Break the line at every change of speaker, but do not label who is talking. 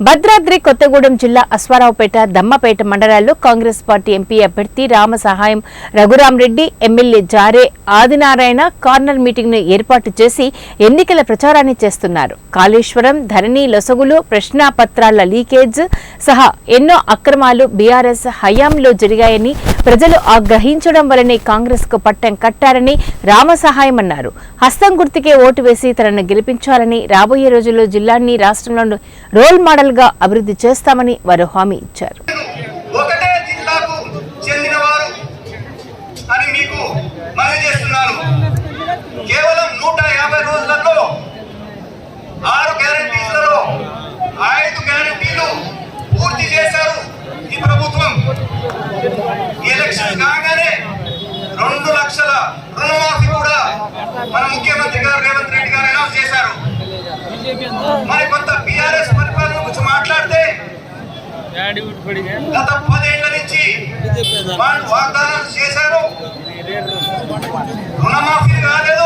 భద్రాద్రి కొత్తగూడెం జిల్లా అశ్వారావుపేట దమ్మపేట మండలాల్లో Congress party MP అభ్యర్థి రామ సహాయం రఘురామరెడ్డి ఎమ్మెల్యే జారే ఆదినారాయణ కార్నర్ మీటింగ్ను ఏర్పాటు చేసి ఎన్నికల ప్రచారాన్ని చేస్తున్నారు. కాళేశ్వరం ధరణి లొసగులు ప్రశ్నాపత్రాల లీకేజ్ సహా ఎన్నో అక్రమాలు బీఆర్ఎస్ హయాంలో జరిగాయని ప్రజలు ఆగ్రహించడం వల్లనే కాంగ్రెస్కు పట్టం కట్టారని రామ సహాయం అన్నారు. హస్తం గుర్తుకే ఓటు వేసి తనను గెలిపించాలని రాబోయే రోజుల్లో జిల్లాని రాష్ట్రంలో రోల్ మోడల్ గా అభివృద్ధి చేస్తామని వారు హామీ ఇచ్చారు.
గత పదేళ్ళ నుంచి వాళ్ళు వాగ్దానాలు చేశారు. రుణమాఫీ కాదు